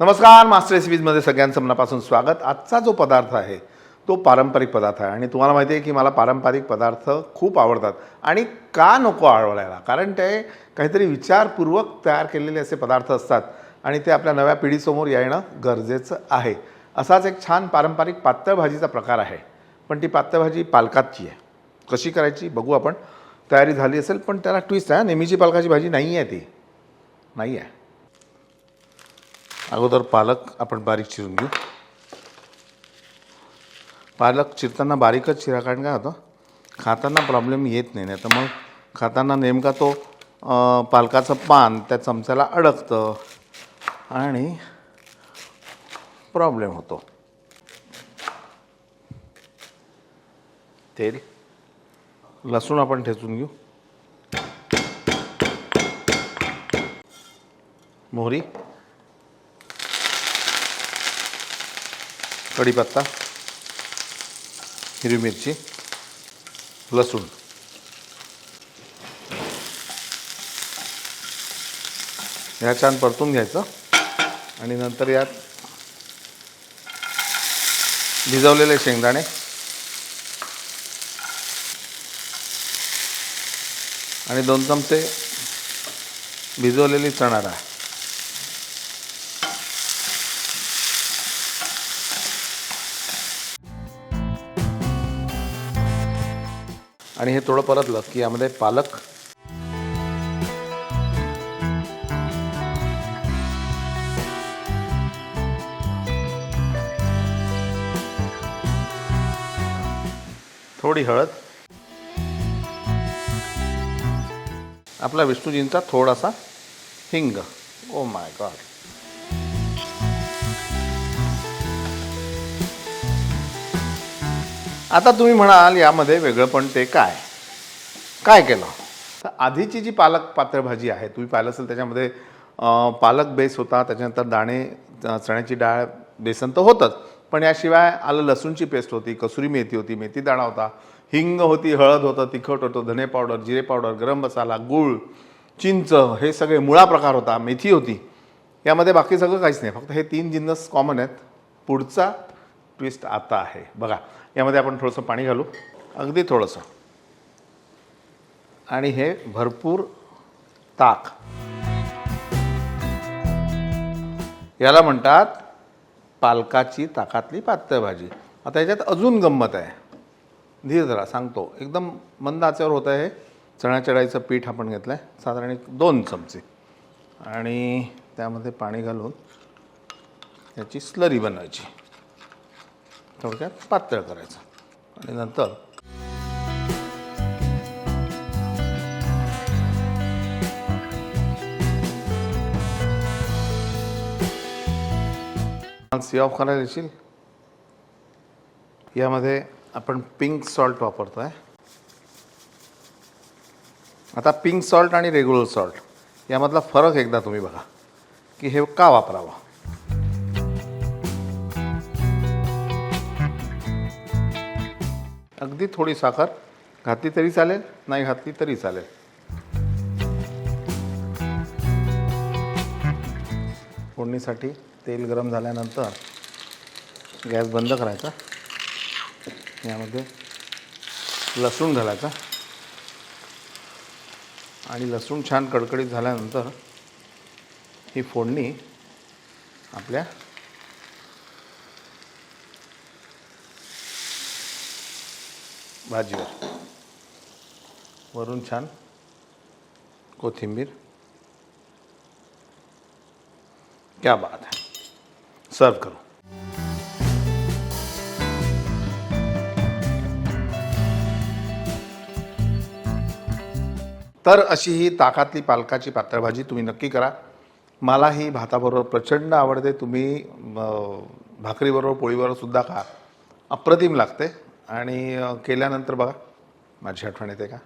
नमस्कार मास्टर रेसिपीजमध्ये सगळ्यांचं मनापासून स्वागत. आजचा जो पदार्थ आहे तो पारंपरिक पदार्थ आहे. आणि तुम्हाला माहिती आहे की मला पारंपरिक पदार्थ खूप आवडतात. आणि का नको आवडायला? कारण ते काहीतरी विचारपूर्वक तयार केलेले असे पदार्थ असतात. आणि ते आपल्या नव्या पिढीसमोर येणं गरजेचं आहे. असाच एक छान पारंपरिक पातळ भाजीचा प्रकार आहे. पण ती पातळ भाजी पालकाची आहे. कशी करायची बघू आपण. तयारी झाली असेल पण त्याला ट्विस्ट आहे नेहमीची पालकाची भाजी नाही आहे ती. नाही आहे अगोदर पालक आपण बारीक चिरून घेऊ. पालक चिरताना बारीकच चिरा कारण काय होतं? खाताना प्रॉब्लेम येत नाही नाही तर मग खाताना नेमका तो पालकाचं पान त्या चमच्याला अडकतं आणि प्रॉब्लेम होतो. तेल लसूण आपण ठेचून घेऊ. मोहरी कढीपत्ता हिरवी मिरची लसूण. ह्या छान परतून घ्यायचं आणि नंतर यात भिजवलेले शेंगदाणे. आणि दोन चमचे भिजवलेली चणा आणि हे थोडं परतलं की यामध्ये पालक. थोडी हळद. आपला विष्णूजींचा थोडासा हिंग. ओ माय गॉड आता तुम्ही म्हणाल यामध्ये वेगळं पण ते काय? काय केलं? तर आधीची जी पालक पातळ भाजी आहे तुम्ही पाहिलं असेल त्याच्यामध्ये पालक बेस होता त्याच्यानंतर दाणे चण्याची डाळ बेसन तर होतंच. पण याशिवाय आलं लसूणची पेस्ट होती कसुरी मेथी होती मेथी दाणा होता हिंग होती हळद होतं तिखट होतं धने पावडर जिरे पावडर गरम मसाला गूळ चिंच हे सगळे मुळा प्रकार होता मेथी होती. यामध्ये बाकी सगळं काहीच नाही फक्त हे तीन जिन्नस कॉमन आहेत. पुढचा ट्विस्ट आता आहे. बघा यामध्ये आपण थोडंसं पाणी घालू. अगदी थोडंसं. आणि हे भरपूर ताक. याला म्हणतात पालकाची ताकातली पातळ भाजी आता याच्यात अजून गंमत आहे. धीर जरा सांगतो. एकदम मंद आचेवर होतं आहे चण्या चढाईचं पीठ आपण घेतलं आहे साधारण एक दोन चमचे. आणि त्यामध्ये पाणी घालून याची स्लरी बनवायची. थोडक्यात पातळ करायचं. आणि नंतर सी ऑफ करायला येशील. यामध्ये आपण पिंक सॉल्ट वापरतो आहे आता पिंक सॉल्ट आणि रेग्युलर सॉल्ट यामधला फरक एकदा तुम्ही बघा की हे का वापरावं? अगदी थोडी साखर. घातली तरी चालेल नाही घातली तरी चालेल. फोडणीसाठी तेल गरम झाल्यानंतर गॅस बंद करायचा. यामध्ये लसूण घालायचा. आणि लसूण छान कडकडीत झाल्यानंतर ही फोडणी आपल्या भाजीवर. वरून छान कोथिंबीर. क्या बात है. सर्व करो. तर अशी ही ताकातली पालकाची पात्रभाजी तुम्ही नक्की करा. मला ही भाताबरोबर प्रचंड आवडते. तुम्ही भाकरीबरोबर पोळीबरोबर सुद्धा खा. अप्रतिम लागते. आणि केल्यानंतर बघा माझी आठवण येते का?